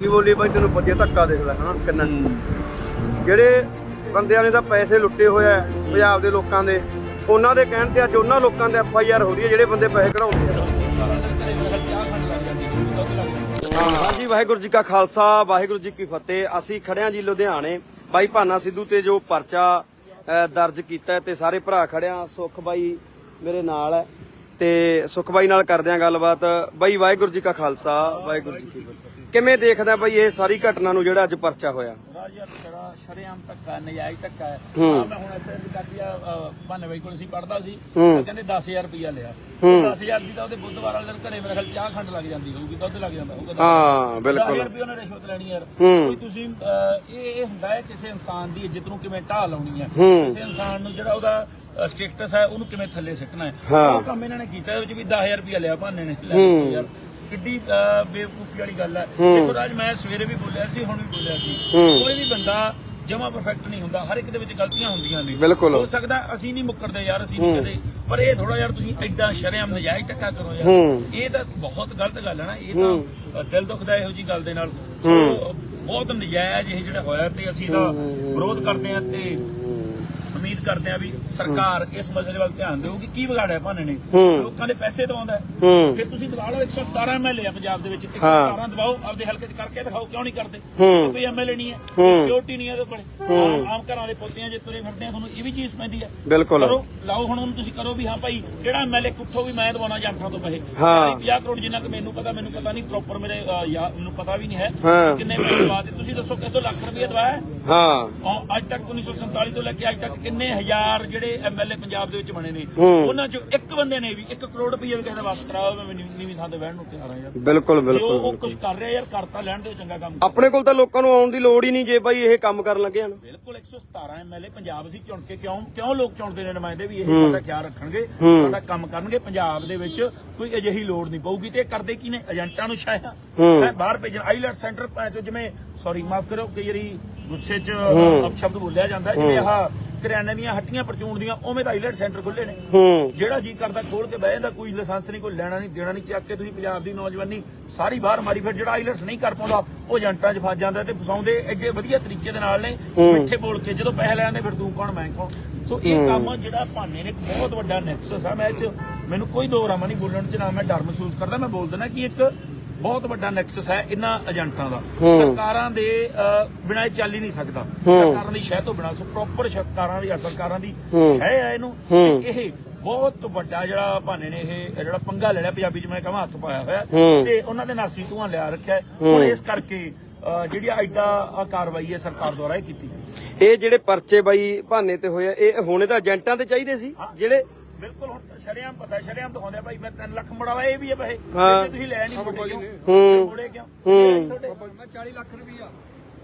ਕੀ ਬੋਲੀ ਬਾਈ ਤੈਨੂੰ ਪਤਾ ਹੀ ਆ, ਧੱਕਾ ਦੇਖ ਲੈ ਹਨਾ ਕਿੰਨਾ। ਜਿਹੜੇ ਬੰਦਿਆਂ ਨੇ ਤਾਂ ਪੈਸੇ ਲੁੱਟੇ ਹੋਏ ਆ ਪੰਜਾਬ ਦੇ ਲੋਕਾਂ ਦੇ ਉਹਨਾਂ ਦੇ ਕਹਿਣ ਤੇ ਅੱਜ ਉਹਨਾਂ ਲੋਕਾਂ ਦੇ ਐਫ ਆਈ ਆਰ ਹੋ ਰਹੀ ਹੈ ਜਿਹੜੇ ਬੰਦੇ ਪੈਸੇ ਕਢਾਉਂਦੇ ਆ। ਹਾਂਜੀ ਵਾਹਿਗੁਰੂ ਜੀ ਕਾ ਖਾਲਸਾ ਵਾਹਿਗੁਰੂ ਜੀ ਕੀ ਫਤਿਹ। ਅਸੀਂ ਖੜਿਆਂ ਜੀ ਲੁਧਿਆਣੇ। ਬਾਈ ਭਾਨਾ ਸਿੱਧੂ ਤੇ ਜੋ ਪਰਚਾ ਦਰਜ ਕੀਤਾ ਤੇ ਸਾਰੇ ਭਰਾ ਖੜਿਆਂ ਸੁਖ ਬਾਈ ਮੇਰੇ ਨਾਲ ਹੈ ਤੇ ਸੁਖ ਬਾਈ ਨਾਲ ਕਰਦੇ ਆ ਗੱਲਬਾਤ। ਬਾਈ ਵਾਹਿਗੁਰੂ ਜੀ ਕਾ ਖਾਲਸਾ ਵਾਹਿਗੁਰੂ ਜੀ ਕੀ ਫਤਿਹ। ਕਿਵੇਂ ਦੇਖਦਾ ਬਾਈ ਇਹ ਸਾਰੀ ਘਟਨਾ ਨੂੰ ਜਿਹੜਾ ਅੱਜ ਪਰਚਾ ਹੋਇਆ ਰਾਜ ਯਾਰ ਬੜਾ ਸ਼ਰੇਆਮ ਧੱਕਾ ਨਜਾਇਜ਼ ਧੱਕਾ ਹੈ ਹੂੰ। ਆਹ ਮੈਂ ਹੁਣ ਇੱਥੇ ਦੀ ਕਾਪੀ ਆ ਭਾਨੇ ਬਾਈ ਕੋਲ ਸੀ ਪੜਦਾ ਸੀ ਹੂੰ। ਉਹ ਕਹਿੰਦੇ 10000 ਰੁਪਇਆ ਲਿਆ ਹੂੰ। 10000 ਦੀ ਤਾਂ ਉਹਦੇ ਬੁੱਧਵਾਰ ਵਾਲੇ ਦਿਨ ਘਰੇ ਮੇਰੇ ਖਿਆਲ ਚਾਹ ਖੰਡ ਲੱਗ ਜਾਂਦੀ ਹੋਊਗੀ ਦੁੱਧ ਲੱਗ ਜਾਂਦਾ ਹੋਊਗਾ ਹਾਂ ਬਿਲਕੁਲ 10000 ਰੁਪਏ ਉਹਨੇ ਰਿਸ਼ਵਤ ਲੈਣੀ ਯਾਰ ਹੂੰ। ਕੋਈ ਤੁਸੀਂ ਅਹ, ਇਹ ਇਹ ਹੁੰਦਾ ਹੈ ਕਿਸੇ ਇਨਸਾਨ ਦੀ ਇੱਜ਼ਤ ਨੂੰ ਕਿਵੇਂ ਢਾਹ ਲਾਉਣੀ ਹੈ। ਕਿਸੇ ਇਨਸਾਨ ਨੂੰ ਜਿਹੜਾ ਉਹਦਾ ਸਟੇਟਸ ਹੈ ਉਹਨੂੰ ਕਿਵੇਂ ਥੱਲੇ ਸਿੱਟਣਾ ਹੈ ਹਾਂ। ਉਹ ਕੰਮ ਇਹਨਾਂ ਨੇ ਕੀਤਾ ਇਹਦੇ ਵਿੱਚ ਵੀ 10000 ਰੁਪਇਆ ਲਿਆ ਭਾਨੇ ਨੇ ਲੈ ਦੱਸੋ ਯਾਰ ਕਿੱਡੀ ਬੇਵਕੂਫੀ ਵਾਲੀ ਗੱਲ ਹੈ। ਦੇਖੋ ਰਾਜ ਮੈਂ ਸਵੇਰੇ ਵੀ ਬੋਲਿਆ ਸੀ ਹੁਣ ਵੀ ਬੋਲਿਆ ਸੀ। ਕੋਈ ਵੀ ਬੰਦਾ ਜਮਾ ਪਰਫੈਕਟ ਨਹੀਂ ਹੁੰਦਾ ਹਰ ਇੱਕ ਦੇ ਵਿੱਚ ਗਲਤੀਆਂ ਹੁੰਦੀਆਂ ਨੇ। ਬਿਲਕੁਲ। ਹੋ ਸਕਦਾ ਅਸੀਂ ਨਹੀਂ ਮੁੱਕਰਦੇ ਯਾਰ ਅਸੀਂ ਨਹੀਂ ਕਦੇ ਪਰ ਇਹ ਥੋੜਾ ਯਾਰ ਤੁਸੀਂ ਐਡਾ ਸ਼ਰੇਆਮ ਨਜਾਇਜ਼ ਟੱਕਾ ਕਰੋ ਯਾਰ। ਇਹ ਤਾਂ ਬਹੁਤ ਗਲਤ ਗੱਲ ਹੈ ਨਾ ਇਹ ਤਾਂ ਦਿਲ ਦੁਖਦਾ ਇਹੋ ਜੀ ਗੱਲ ਦੇ ਨਾਲ। ਬਹੁਤ ਨਜਾਇਜ਼ ਇਹ ਜਿਹੜਾ ਹੋਇਆ ਤੇ ਅਸੀਂ ਇਹਦਾ ਵਿਰੋਧ ਕਰਦੇ ਹਾਂ ਤੇ ਉਮੀਦ ਕਰਦੇ ਹਾਂ ਵੀ ਸਰਕਾਰ ਇਸ ਮਸਲੇ ਵੱਲ ਧਿਆਨ ਦੇਊਗੀ। ਕੀ ਵਿਗਾੜਿਆ ਭਾਨੇ ਨੇ? ਲੋਕਾਂ ਦੇ ਪੈਸੇ ਦਵਾਉਂਦਾ। ਫਿਰ ਤੁਸੀਂ ਦਵਾ ਲਓ 117 ਐਮਐਲਏ ਆ ਪੰਜਾਬ ਦੇ ਵਿੱਚ। 117 ਦਵਾਓ ਆਪਦੇ ਹਲਕੇ 'ਚ ਕਰਕੇ ਦਿਖਾਓ ਕਿਉਂ ਨਹੀਂ ਕਰਦੇ। ਕੋਈ ਐਮਐਲਏ ਨਹੀਂ ਹੈ ਸਿਕਿਉਰਿਟੀ ਨਹੀਂ ਹੈ ਇਹਦੇ ਕੋਲੇ। ਆਮ- ਘਰਾਂ ਦੇ ਪੋਤੀਆਂ ਜੇ ਤੁਰੇ ਫਿਰਦੇ ਆ ਤੁਹਾਨੂੰ ਇਹ ਵੀ ਚੀਜ਼ ਪੈਂਦੀ ਹੈ। ਬਿਲਕੁਲ। ਕਰੋ ਲਾਓ ਹੁਣ ਉਹਨੂੰ ਤੁਸੀਂ ਕਰੋ ਵੀ ਹਾਂ ਭਾਈ ਜਿਹੜਾ ਐਮਐਲਏ ਕੁੱਥੋਂ ਵੀ ਮੈਂ ਦਵਾਉਣਾ ਜਾਂਠਾਂ ਤੋਂ ਪੈਸੇ ਹਾਂ। 50 ਕਰੋੜ ਜਿੰਨਾ ਕਿ ਮੈਨੂੰ ਪਤਾ ਮੈਨੂੰ ਪਤਾ ਨਹੀਂ ਪ੍ਰੋਪਰ ਮੇਰੇ ਮੈਨੂੰ ਪਤਾ ਵੀ ਨਹੀਂ ਹੈ। ਕਿੰਨੇ ਪੈਸੇ ਦਵਾਤੇ ਤੁਸੀਂ ਦੱਸੋ ਕਿੱਥੋਂ ਲੱਖ ਰੁਪਏ ਦਵਾਇਆ? ਹੈ? ਅੱਜ ਤੱਕ 1947 ਤੋਂ ਲੈ ਕੇ ਅੱਜ ਤੱਕ ਕਿੰਨੇ ਹਜ਼ਾਰ ਜਿਹੜੇ ਐਮਐਲਏ ਪੰਜਾਬ ਦੇ ਵਿੱਚ ਬਣੇ ਨੇ। ਉਹਨਾਂ ਚੋਂ ਇੱਕ ਬੰਦੇ ਨੇ ਵੀ 1 ਕਰੋੜ ਰੁਪਏ ਕਿਸੇ ਦਾ ਵਾਪਸ ਕਰਾਇਆ ਹੋਵੇ, ਮੈਂ ਨੀਵੀਂ ਥਾਂ ਤੇ ਬਹਿਣ ਨੂੰ ਤਿਆਰ ਹਾਂ ਯਾਰ। ਬਿਲਕੁਲ ਬਿਲਕੁਲ ਉਹ ਕੁਝ ਕਰ ਰਿਹਾ ਯਾਰ ਕਰਤਾ ਲੈਣ ਦੇ ਚੰਗਾ ਕੰਮ ਆਪਣੇ ਕੋਲ ਤਾਂ ਲੋਕਾਂ ਨੂੰ ਆਉਣ ਦੀ ਲੋੜ ਹੀ ਨਹੀਂ ਜੇ ਬਾਈ ਇਹ ਕੰਮ ਕਰਨ ਲੱਗੇ ਹਨ। ਬਿਲਕੁਲ 117 ਐਮਐਲਏ ਪੰਜਾਬ ਸੀ ਚੁਣ ਕੇ ਕਿਉਂ ਕਿਉਂ ਲੋਕ ਚੁਣਦੇ ਨੇ ਨੁਮਾਇੰਦੇ ਵੀ ਇਹ ਸਾਡਾ ਖਿਆਲ ਰੱਖਣਗੇ ਸਾਡਾ ਕੰਮ ਕਰਨਗੇ। ਪੰਜਾਬ ਦੇ ਵਿੱਚ ਕੋਈ ਅਜਿਹੀ ਲੋੜ ਨਹੀਂ ਪਊਗੀ ਤੇ ਕਰਦੇ ਕੀ ਨੇ? ਏਜੰਟਾਂ ਨੂੰ ਛਾਇਆ। ਹੈ। ਬਾਹਰ ਭੇਜਣ। ਆਈਲੈਟ ਸੈਂਟਰ ਜਿਵੇਂ ਸੌਰੀ ਮਾਫ ਕਰੋ ਕਈ ਵਾਰੀ ਗੁੱਸੇ 'ਚ ਅਪਸ਼ਬਦ ਬੋਲਿਆ ਜਾਂਦਾ ਜਿਵੇਂ ਆਹ ਕਰਿਆਨੇ ਦੀਆਂ ਹੱਟੀਆਂ ਪਰਚੂਣ ਦੀਆਂ ਉਵੇਂ ਤਾਂ ਆਈਲੈਟ ਸੈਂਟਰ ਖੁੱਲੇ ਨੇ। ਜਿਹੜਾ ਜੀ ਕਰਦਾ ਖੋਲ ਕੇ ਬਹਿ ਜਾਂਦਾ ਕੋਈ ਲਾਇਸੈਂਸ ਨਹੀਂ ਕੋਈ ਲੈਣਾ ਨਹੀਂ ਦੇਣਾ ਨਹੀਂ ਚੱਕ ਕੇ ਤੁਸੀਂ ਪੰਜਾਬ ਦੀ ਨੌਜਵਾਨੀ ਸਾਰੀ ਬਾਹਰ ਮਾਰੀ ਫਿਰ ਜਿਹੜਾ ਆਈਲੈਟਸ ਨਹੀਂ ਕਰ ਪਾਉਂਦਾ ਉਹ ਏਜੰਟਾਂ 'ਚ ਫਸ ਜਾਂਦਾ ਤੇ ਫਸਾਉਂਦੇ ਐਡੇ ਵਧੀਆ ਤਰੀਕੇ ਦੇ ਨਾਲ ਨੇ ਮਿੱਠੇ ਬੋਲ ਕੇ ਜਦੋਂ ਪੈਸੇ ਲੈ ਆਉਂਦੇ ਫਿਰ ਤੂੰ ਕੌਣ ਮੈਂ ਕੌਣ? ਸੋ ਇਹ ਕੰਮ ਜਿਹੜਾ ਭਾਨੇ ਨੇ ਬਹੁਤ ਵੱਡਾ ਨੈਕਸਸ ਆ ਮੈਂ 'ਚ ਮੈਨੂੰ ਕੋਈ ਦੋ ਰਾਮਾ ਨਹੀਂ ਬੋਲਣ 'ਚ ਨਾ ਮੈਂ ਡਰ ਮਹਿਸੂਸ ਕਰਦਾ ਮੈਂ ਬੋਲ ਦਿੰਦਾ ਕਿ ਇੱਕ ਬਹੁਤ ਵੱਡਾ ਨੈਕਸਸ ਹੈ ਇਹਨਾਂ ਏਜੰਟਾਂ ਦਾ। ਸਰਕਾਰਾਂ ਦੇ ਬਿਨਾਂ ਇਹ ਚੱਲ ਹੀ ਨਹੀਂ ਸਕਦਾ। ਸਰਕਾਰਾਂ ਦੀ ਸ਼ਹਿ ਤੋਂ ਬਿਨਾਂ ਸੋ ਪ੍ਰੋਪਰ ਸਰਕਾਰਾਂ ਦੀ ਸਰਕਾਰਾਂ ਦੀ ਹੈ। ਹੈ। ਇਹਨੂੰ ਇਹ ਬਹੁਤ ਵੱਡਾ ਜਿਹੜਾ ਭਾਨੇ ਨੇ ਇਹ ਜਿਹੜਾ ਪੰਗਾ ਲੈ ਲਿਆ ਪੰਜਾਬੀ ਮੈਂ ਕਹਾਂ ਹੱਥ ਪਾਇਆ ਹੋਇਆ। ਤੇ ਉਹਨਾਂ ਦੇ ਨਾਸੀ ਧੂਆਂ ਲਿਆ ਰੱਖਿਆ। ਹੁਣ ਇਸ ਕਰਕੇ ਜਿਹੜੀ ਐਡਾ ਕਾਰਵਾਈ ਹੈ ਸਰਕਾਰ ਦੁਆਰਾ ਇਹ ਕੀਤੀ ਇਹ ਜਿਹੜੇ ਪਰਚੇ ਬਾਈ ਭਾਨੇ ਤੇ ਹੋਇਆ ਇਹ ਹੋਣੇ ਤਾਂ ਏਜੰਟਾਂ ਤੇ ਚਾਹੀਦੇ ਸੀ? ਜਿਹੜੇ ਬਿਲਕੁਲ ਹੁਣ ਸ਼ਰਿਆਮ ਪਤਾ ਸ਼ਰਿਆਮ ਦਿਖਾਉਂਦੇ ਆ ਭਾਈ ਮੈਂ 3 ਲੱਖ ਮੁੜਾਵਾ ਇਹ ਵੀ ਹੈ। ਪੈਸੇ। ਇਹ ਤੁਸੀਂ ਲੈ ਨਹੀਂ ਮੁੜੇ ਕਿਉਂ? ਹੂੰ। ਮੁੜੇ ਕਿਉਂ? ਮੈਂ 40 ਲੱਖ ਰੁਪਈਆ।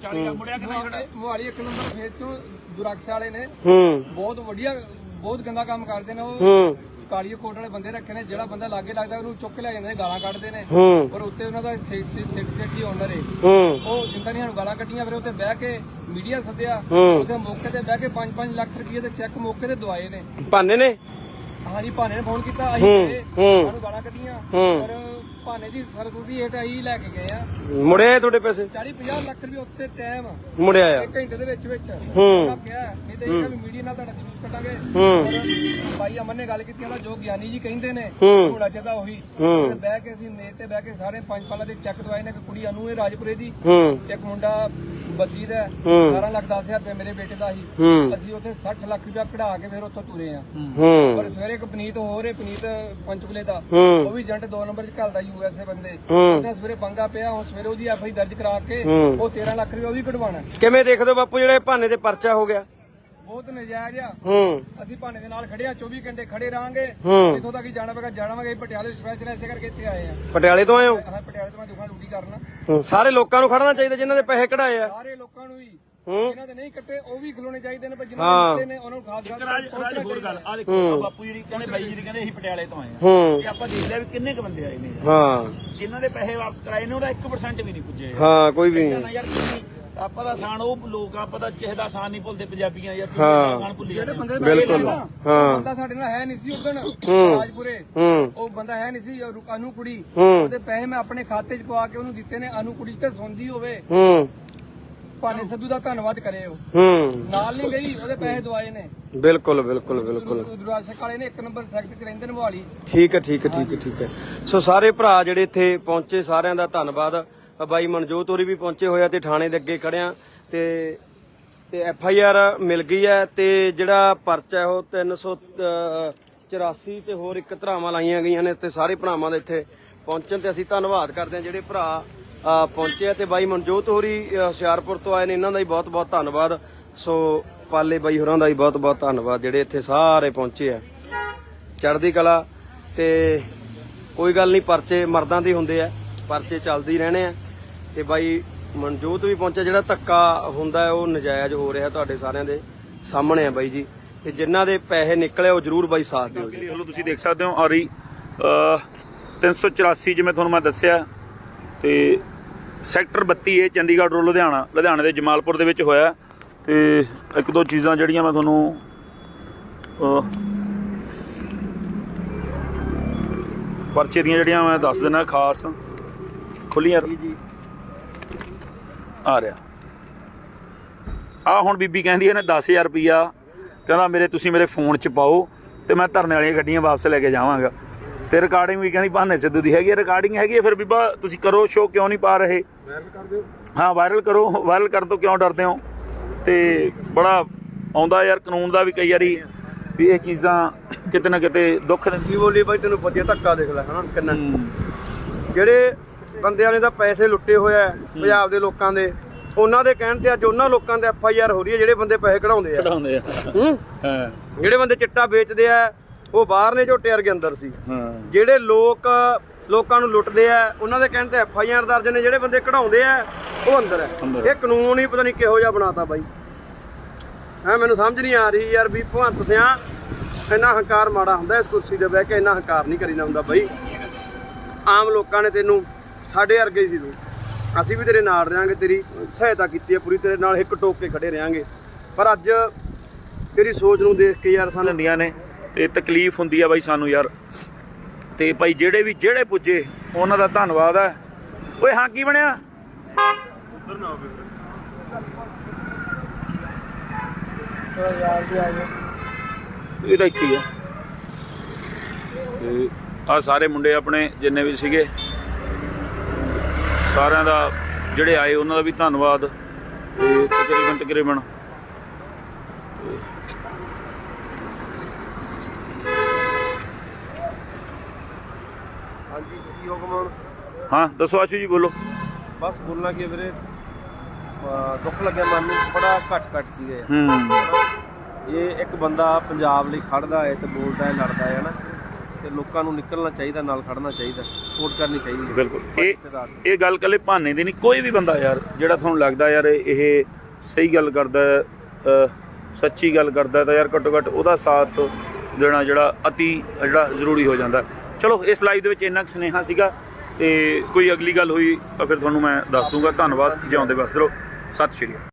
40 ਲੱਖ ਮੁੜਿਆ ਕਿ ਨਹੀਂ ਤੁਹਾਡੇ ਮੁਹਾਲੀ ਇੱਕ ਨੰਬਰ ਫੇਸ ਤੋਂ ਦੁਰਕਸ਼ ਵਾਲੇ ਨੇ। ਹੂੰ। ਬਹੁਤ ਵਧੀਆ ਬਹੁਤ ਗੰਦਾ ਕੰਮ ਕਰਦੇ ਨੇ ਉਹ। ਹੂੰ। ਕਾਲੀਏ ਕੋਟ ਵਾਲੇ ਬੰਦੇ ਰੱਖੇ ਨੇ ਜਿਹੜਾ ਬੰਦਾ ਲਾਗੇ ਲੱਗਦਾ ਉਹਨੂੰ ਚੁੱਕ ਲੈ ਜਾਂਦੇ ਨੇ ਗਾਲਾਂ ਕੱਢਦੇ ਨੇ। ਹੂੰ। ਪਰ ਉੱਤੇ ਉਹਨਾਂ ਦਾ ਸਿੱਟ ਸਿੱਟ ਹੀ ਓਨਰ ਹੈ ਹੂੰ। ਉਹ ਜਿੰਦਾ ਨਹੀਂ ਸਾਨੂੰ ਗਾਲਾਂ ਕੱਢੀਆਂ ਫਿਰ ਉੱਤੇ ਬਹਿ ਕੇ ਮੀਡੀਆ ਸੱਦਿਆ। ਉੱਥੇ ਮੌਕੇ ਤੇ ਬਹਿ ਕੇ 5-5 ਲੱਖ ਰੁਪਏ ਦੇ ਚੈੱਕ ਮੌਕੇ ਤੇ ਦਵਾਏ ਨੇ। ਭਾਨੇ ਨੇ? ਹਾਂਜੀ ਭਾਨੇ ਨੇ ਫੋਨ ਕੀਤਾ ਅਸੀਂ ਹੂੰ, ਗਏ, ਹੂੰ। ਸਾਨੂੰ ਗਾਲਾਂ ਕੱਢੀਆਂ ਹੂੰ। ਪਰ ਭਾਨੇ ਦੀ ਸਰਵਿਸ ਦੀ ਹੇਠ ਅਸੀਂ ਲੈ ਕੇ ਗਏ ਆ ਮੁੜਿਆ ਤੁਹਾਡੇ ਪੈਸੇ 40-50 ਲੱਖ ਰੁਪਏ ਉੱਤੇ ਟਾਈਮ ਮੁੜਿਆ ਆ ਇੱਕ ਘੰਟੇ ਦੇ ਵਿੱਚ ਵਿੱਚ ਹੂੰ। ਉਹਨਾਂ ਕਿਹਾ ਨਹੀਂ ਤੇ ਇਹ ਵੀ ਮੀਡੀਆ ਨਾਲ ਤੁਹਾਡਾ ਜਲੂਸ ਕੱਟਾਂਗੇ ਹੂੰ। ਪਰ ਭਾਈ ਅਮਨ ਨੇ ਗੱਲ ਕੀਤੀ ਉਹਦਾ ਜੋ ਗਿਆਨੀ ਜੀ ਕਹਿੰਦੇ ਨੇ ਹੂੰ। ਹੋਣਾ ਚਾਹੀਦਾ ਉਹੀ ਹੂੰ। ਉੱਥੇ ਬਹਿ ਕੇ ਅਸੀਂ ਮੇਜ਼ ਤੇ ਬਹਿ ਕੇ ਸਾਰੇ ਪੰਜ ਪਾਲਾਂ ਦੇ ਚੈੱਕ ਦਵਾਏ ਨੇ ਇੱਕ ਕੁੜੀ ਅਨੂ ਹੈ ਰਾਜਪੁਰੇ ਦੀ ਹੂੰ ਇੱਕ ਮੁੰਡਾ ਬੱਦੀ ਦਾ ਹੈ। ਹੂੰ। 12 ਲੱਖ 10000 ਰੁਪਏ ਮੇਰੇ ਬੇਟੇ ਦਾ ਸੀ ਹੂੰ ਅਸੀਂ ਉੱਥੇ 60 ਲੱਖ ਰੁਪਏ ਕਢਾ ਕੇ ਫਿਰ ਉੱਥੋਂ ਤੁਰੇ ਆ ਪਰ ਸਵੇਰੇ ਇੱਕ ਪਨੀਤ ਹੋਰ ਹੈ ਪਨੀਤ ਪੰਚਕੁਲੇ ਦਾ। ਉਹ ਵੀ ਏਜੰਟ 2 ਨੰਬਰ ਚ ਘਲਦਾ ਯੂ ਐਸ ਏ ਬੰਦੇ। ਉਹਦਾ ਸਵੇਰੇ ਪੰਗਾ ਪਿਆ ਹੁਣ ਸਵੇਰੇ ਉਹਦੀ ਐਫ ਆਈ ਦਰਜ ਕਰਾ ਕੇ। ਉਹ 13 ਲੱਖ ਰੁਪਏ ਉਹ ਵੀ ਕਢਵਾਉਣਾ ਕਿਵੇਂ ਦੇਖਦੇ ਹੋ ਬਾਪੂ ਜਿਹੜੇ ਭਾਨੇ ਤੇ ਪਰਚਾ ਹੋ ਗਿਆ ਬਹੁਤ ਨਜਾਇਜ਼ ਆ। ਹੂੰ। ਅਸੀਂ ਭਾਣੇ ਦੇ ਨਾਲ ਖੜੇ ਆ 24 ਘੰਟੇ ਖੜੇ ਰਹਾਂਗੇ। ਹੂੰ। ਜਿੱਥੋਂ ਤੱਕ ਹੀ ਜਾਣਾ ਪਏਗਾ ਜਾਣਾ ਪਏਗਾ ਅਸੀਂ ਪਟਿਆਲੇ ਸਪੈਸ਼ਲ ਐਸੇ ਕਰਕੇ ਇੱਥੇ ਆਏ ਆ। ਪਟਿਆਲੇ ਤੋਂ ਆਏ ਹੋ? ਹਾਂ ਪਟਿਆਲੇ ਤੋਂ ਮੈਂ ਦੁਕਾਨ ਡਿਊਟੀ ਕਰਨਾ। ਹੂੰ, ਸਾਰੇ ਲੋਕਾਂ ਨੂੰ ਖੜਨਾ ਚਾਹੀਦਾ ਜਿਨ੍ਹਾਂ ਦੇ ਪੈਸੇ ਕਢਾਏ ਆ। ਸਾਰੇ ਲੋਕਾਂ ਨੂੰ ਵੀ ਹੂੰ। ਜਿਨ੍ਹਾਂ ਦੇ ਨਹੀਂ ਕੱਟੇ ਉਹ ਵੀ ਖਲੋਣੇ ਚਾਹੀਦੇ ਨੇ ਪਰ ਜਿਨ੍ਹਾਂ ਹਾਂ। ਕੱਟੇ ਨੇ ਉਹਨਾਂ ਨੂੰ ਖਾਸ ਇੱਕ ਖਾਸ ਰਾਜ ਰਾਜ ਹੋਰ ਗੱਲ ਆ ਦੇਖੋ ਆਹ ਬਾਪੂ ਜੀ ਕਹਿੰਦੇ ਬਾਈ ਜੀ ਕਹਿੰਦੇ ਅਸੀਂ ਪਟਿਆਲੇ ਤੋਂ ਆਏ ਆ। ਹੂੰ। ਤੇ ਆਪਾਂ ਦੇਖ ਲਿਆ ਵੀ ਕਿੰਨੇ ਕ ਬੰਦੇ ਆਏ ਨੇ। ਹਾਂ। ਜਿਨ੍ਹਾਂ ਦੇ ਪੈਸੇ ਵਾਪਸ ਕਰਾਏ ਨੇ ਉਹਦਾ 1% ਵੀ ਨਹੀਂ ਪੁੱਜੇ ਹਾਂ ਕੋਈ ਵੀ ਨਾ ਨਹੀਂ। ਯਾਰ ਤੁਸੀਂ ਆਪਾਂ ਦਾ ਸਾਨ ਉਹ ਲੋਕ ਆ, ਆਪਾਂ ਤਾਂ ਕਿਸੇ ਦਾ ਸਾਨ ਨਹੀਂ ਭੁੱਲਦੇ ਪੰਜਾਬੀਆਂ ਯਾਰ ਹਾਂ। ਸਾਨ ਭੁੱਲੀ ਜਿਹੜੇ ਬੰਦੇ ਬਿਲਕੁਲ। ਹਾਂ। ਬੰਦਾ ਸਾਡੇ ਨਾਲ ਹੈ ਨਹੀਂ ਸੀ ਉਦੋਂ ਹੂੰ। ਰਾਜਪੁਰੇ। ਹੂੰ। ਉਹ ਬੰਦਾ ਹੈ ਨਹੀਂ ਸੀ ਉਹ ਰੁ- ਅਨੂ ਕੁੜੀ। ਹੂੰ। ਉਹਦੇ ਪੈਸੇ ਮੈਂ ਆਪਣੇ ਖਾਤੇ 'ਚ ਪਵਾ ਕੇ ਉਹਨੂੰ ਦਿੱਤੇ ਨੇ ਅਨੂ ਕੁੜੀ ਤੇ ਸੌਂਦੀ ਹੋਵੇ। ਹੂੰ। ਭਾਨੇ ਸਿੱਧੂ ਦਾ ਧੰਨਵਾਦ ਕਰੇ ਉਹ। ਹੂੰ। ਨਾਲ ਨਹੀਂ ਗਈ ਉਹਦੇ ਪੈਸੇ ਦਵਾਏ ਨੇ। ਬਿਲਕੁਲ ਬਿਲਕੁਲ ਬਿਲਕੁਲ। ਦੁਰਾਸ਼ਕ ਵਾਲੇ ਨੇ ਇੱਕ ਨੰਬਰ ਸੈਕਟਰ 'ਚ ਰਹਿੰਦੇ ਨੇ ਮੋਹਾਲੀ। ਠੀਕ ਹੈ ਠੀਕ ਹੈ ਠੀਕ ਹੈ ਠੀਕ ਹੈ। ਸੋ ਸਾਰੇ ਭਰਾ ਜਿਹੜੇ ਇੱਥੇ ਪਹੁੰਚੇ ਸਾਰਿਆਂ ਦਾ ਧੰਨਵਾਦ। ਬਾਈ ਮਨਜੋਤ ਹੋਰੀ ਵੀ ਪਹੁੰਚੇ ਹੋਏ ਆ ਤੇ ਥਾਣੇ ਦੇ ਅੱਗੇ ਖੜਿਆ ਤੇ ਤੇ ਐਫ ਆਈ ਆਰ ਮਿਲ ਗਈ ਹੈ ਤੇ ਜਿਹੜਾ ਪਰਚਾ ਹੈ ਉਹ 384 ਤੇ ਹੋਰ ਇੱਕ ਧਰਾਵਾਂ ਲਾਈਆਂ ਗਈਆਂ ਨੇ ਤੇ ਸਾਰੇ ਭਰਾਵਾਂ ਦੇ ਇੱਥੇ ਪਹੁੰਚਣ ਤੇ ਅਸੀਂ ਧੰਨਵਾਦ ਕਰਦੇ ਹਾਂ ਜਿਹੜੇ ਭਰਾ ਪਹੁੰਚੇ ਆ ਤੇ ਬਾਈ ਮਨਜੋਤ ਹੋਰੀ ਹੁਸ਼ਿਆਰਪੁਰ ਤੋਂ ਆਏ ਨੇ, ਇਹਨਾਂ ਦਾ ਵੀ ਬਹੁਤ ਬਹੁਤ ਧੰਨਵਾਦ। ਸੋ ਪਾਲੇ ਬਾਈ ਹੋਰਾਂ ਦਾ ਵੀ ਬਹੁਤ ਬਹੁਤ ਧੰਨਵਾਦ ਜਿਹੜੇ ਇੱਥੇ ਸਾਰੇ ਪਹੁੰਚੇ ਆ। ਚੜ੍ਹਦੀ ਕਲਾ ਤੇ ਕੋਈ ਗੱਲ ਨਹੀਂ, ਪਰਚੇ ਮਰਦਾਂ ਦੇ ਹੁੰਦੇ ਆ, ਪਰਚੇ ਚੱਲਦੇ ਹੀ ਰਹਿਣੇ ਆ। ਤੇ ਬਾਈ ਮਨਜੋਤ ਵੀ ਪਹੁੰਚਿਆ ਜਿਹੜਾ ਧੱਕਾ ਹੁੰਦਾ ਉਹ ਨਜਾਇਜ਼ ਹੋ ਰਿਹਾ ਤੁਹਾਡੇ ਸਾਰਿਆਂ ਦੇ ਸਾਹਮਣੇ ਆ ਬਾਈ ਜੀ। ਤੇ ਜਿਨ੍ਹਾਂ ਦੇ ਪੈਸੇ ਨਿਕਲੇ ਉਹ ਜਰੂਰ ਬਾਈ ਸਾਥ ਦਿਓ ਜੀ। ਹਲੋ ਤੁਸੀਂ ਦੇਖ ਸਕਦੇ ਹੋ ਔਰੀ 384 ਜਿਵੇਂ ਤੁਹਾਨੂੰ ਮੈਂ ਦੱਸਿਆ ਤੇ ਸੈਕਟਰ 32 ਇਹ ਚੰਡੀਗੜ੍ਹ ਰੋਡ ਲੁਧਿਆਣਾ ਲੁਧਿਆਣੇ ਦੇ ਜਮਾਲਪੁਰ ਦੇ ਵਿੱਚ ਹੋਇਆ। ਤੇ ਇੱਕ ਦੋ ਚੀਜ਼ਾਂ ਜਿਹੜੀਆਂ ਮੈਂ ਤੁਹਾਨੂੰ ਪਰਚੇ ਦੀਆਂ ਜਿਹੜੀਆਂ ਮੈਂ ਦੱਸ ਦਿੰਦਾ ਖਾਸ ਖੁੱਲੀਆਂ। ਆ ਰਿਹਾ। ਆ ਹੁਣ ਬੀਬੀ ਕਹਿੰਦੀ ਇਹਨੇ 10000 ਰੁਪਿਆ ਕਹਿੰਦਾ ਮੇਰੇ ਤੁਸੀਂ ਮੇਰੇ ਫੋਨ 'ਚ ਪਾਓ ਤੇ ਮੈਂ ਧਰਨੇ ਵਾਲੀਆਂ ਗੱਡੀਆਂ ਵਾਪਸ ਲੈ ਕੇ ਜਾਵਾਂਗਾ। ਤੇ ਰਿਕਾਰਡਿੰਗ ਵੀ ਕਹਿੰਦੀ ਬਹਾਨੇ ਸਿੱਧੂ ਦੀ ਹੈਗੀ ਹੈ ਰਿਕਾਰਡਿੰਗ ਹੈਗੀ ਹੈ ਫਿਰ ਬੀਬਾ ਤੁਸੀਂ ਕਰੋ ਸ਼ੋ ਕਿਉਂ ਨਹੀਂ ਪਾ ਰਹੇ? ਹਾਂ ਵਾਇਰਲ ਕਰੋ। ਵਾਇਰਲ ਕਰਨ ਤੋਂ ਕਿਉਂ ਡਰਦੇ ਹੋ? ਤੇ ਬੜਾ ਆਉਂਦਾ ਯਾਰ ਕਾਨੂੰਨ ਦਾ ਵੀ ਕਈ ਵਾਰੀ ਵੀ ਇਹ ਚੀਜ਼ਾਂ ਕਿਤੇ ਨਾ ਕਿਤੇ ਦੁੱਖ ਦਿੰਦੀ ਬੋਲੀ ਬਾਈ ਤੈਨੂੰ ਵਧੀਆ ਧੱਕਾ ਦੇਖ ਲੈ ਹਨਾ? ਕਿੰਨਾ ਜਿਹੜੇ ਬੰਦਿਆਂ ਨੇ ਤਾਂ ਪੈਸੇ ਲੁੱਟੇ ਹੋਏ ਆ ਪੰਜਾਬ ਦੇ ਲੋਕਾਂ ਦੇ। ਉਹਨਾਂ ਦੇ ਕਹਿਣ ਤੇ ਅੱਜ ਉਹਨਾਂ ਲੋਕਾਂ ਦੇ ਐਫ ਆਈ ਆਰ ਹੋ ਰਹੀ ਹੈ ਜਿਹੜੇ ਬੰਦੇ ਪੈਸੇ ਕਢਾਉਂਦੇ ਆ। ਕਢਾਉਂਦੇ ਆ। ਹੂੰ? ਹਾਂ। ਜਿਹੜੇ ਬੰਦੇ ਚਿੱਟਾ ਵੇਚਦੇ ਆ ਉਹ ਬਾਹਰ ਨੇ ਝੋਟੇ ਵਰਗੇ ਅੰਦਰ ਸੀ। ਹਾਂ। ਜਿਹੜੇ ਲੋਕ ਲੋਕਾਂ ਨੂੰ ਲੁੱਟਦੇ ਆ ਉਹਨਾਂ ਦੇ ਕਹਿਣ ਤੇ ਐਫ ਆਈ ਆਰ ਦਰਜ ਨੇ ਜਿਹੜੇ ਬੰਦੇ ਕਢਾਉਂਦੇ ਆ ਉਹ ਅੰਦਰ। ਹੈ ਇਹ ਕਾਨੂੰਨ ਹੀ ਪਤਾ ਨਹੀਂ ਕਿਹੋ ਜਿਹਾ ਬਣਾਤਾ ਬਾਈ। ਹੈ ਮੈਨੂੰ ਸਮਝ ਨਹੀਂ ਆ ਰਹੀ ਯਾਰ ਵੀ ਭਗਵੰਤ ਸਿਆਂ ਇੰਨਾ ਹੰਕਾਰ ਮਾੜਾ ਹੁੰਦਾ ਇਸ ਕੁਰਸੀ ਤੇ ਬਹਿ ਕੇ ਇੰਨਾ ਹੰਕਾਰ ਨਹੀਂ ਕਰੀਦਾ ਹੁੰਦਾ ਬਾਈ। ਆਮ ਲੋਕਾਂ ਨੇ ਤੈਨੂੰ ਸਾਡੇ ਵਰਗੇ ਹੀ ਸੀ ਤੂੰ। ਅਸੀਂ ਵੀ ਤੇਰੇ ਨਾਲ ਰਹਾਂਗੇ, ਤੇਰੀ ਸਹਾਇਤਾ ਕੀਤੀ ਹੈ ਪੂਰੀ, ਤੇਰੇ ਨਾਲ ਹਿੱਕ ਟੋਕ ਕੇ ਖੜੇ ਰਹਾਂਗੇ। ਪਰ ਅੱਜ ਤੇਰੀ ਸੋਚ ਨੂੰ ਦੇਖ ਕੇ ਯਾਰ ਸਾਨੂੰ ਲੈਂਦੀਆਂ ਨੇ ਤੇ ਤਕਲੀਫ ਹੁੰਦੀ ਆ ਬਾਈ ਸਾਨੂੰ ਯਾਰ। ਤੇ ਭਾਈ ਜਿਹੜੇ ਵੀ ਜਿਹੜੇ ਪੁੱਜੇ, ਉਹਨਾਂ ਦਾ ਧੰਨਵਾਦ ਹੈ ਓਏ, ਹਾਂ, ਕੀ ਬਣਿਆ? ਇਹ ਤਾਂ ਇੱਥੇ ਹੀ ਆ। ਤੇ ਆ ਸਾਰੇ ਮੁੰਡੇ ਆਪਣੇ ਜਿੰਨੇ ਵੀ ਸੀਗੇ ਸਾਰਿਆਂ ਦਾ ਜਿਹੜੇ ਆਏ ਉਹਨਾਂ ਦਾ ਵੀ ਧੰਨਵਾਦ ਤੇ ਤਕਰੀਬਨ ਤਕਰੀਬਨ ਹਾਂਜੀ ਕੀ ਹੁਕਮ ਹੁਣ? ਹਾਂ ਦੱਸੋ ਆਸ਼ੂ ਜੀ ਬੋਲੋ। ਬਸ ਬੋਲਣਾ ਕਿ ਵੀਰੇ? ਦੁੱਖ ਲੱਗਿਆ ਮਨ ਨੂੰ ਬੜਾ ਘੱਟ ਘੱਟ ਸੀਗਾ ਯਾਰ। ਜੇ ਇੱਕ ਬੰਦਾ ਪੰਜਾਬ ਲਈ ਖੜਦਾ ਹੈ ਤੇ ਬੋਲਦਾ ਹੈ ਲੜਦਾ ਹੈ ਨਾ ਤੇ ਲੋਕਾਂ ਨੂੰ ਨਿਕਲਣਾ ਚਾਹੀਦਾ ਨਾਲ ਖੜਨਾ ਚਾਹੀਦਾ ਸਪੋਰਟ ਕਰਨੀ ਚਾਹੀਦੀ ਹੈ। ਬਿਲਕੁਲ। ਇਹ ਇਹ ਗੱਲ ਕੱਲੇ ਭਾਨੇ ਦੀ ਨਹੀਂ ਕੋਈ ਵੀ ਬੰਦਾ ਯਾਰ ਜਿਹੜਾ ਤੁਹਾਨੂੰ ਲੱਗਦਾ ਯਾਰ ਇਹ ਸਹੀ ਗੱਲ ਕਰਦਾ ਸੱਚੀ ਗੱਲ ਕਰਦਾ ਤਾਂ ਯਾਰ ਘੱਟੋ ਘੱਟ ਉਹਦਾ ਸਾਥ ਦੇਣਾ ਜਿਹੜਾ ਅਤੀ ਜਿਹੜਾ ਜ਼ਰੂਰੀ ਹੋ ਜਾਂਦਾ। ਚਲੋ ਇਸ ਲਾਈਵ ਦੇ ਵਿੱਚ ਇੰਨਾ ਕੁ ਸੁਨੇਹਾ ਸੀਗਾ ਤੇ ਕੋਈ ਅਗਲੀ ਗੱਲ ਹੋਈ ਤਾਂ ਫਿਰ ਤੁਹਾਨੂੰ ਮੈਂ ਦੱਸ ਦੂੰਗਾ। ਧੰਨਵਾਦ ਜਿਉਂਦੇ ਵਸਦੇ ਰਹੋ। ਸਤਿ ਸ਼੍ਰੀ ਅਕਾਲ।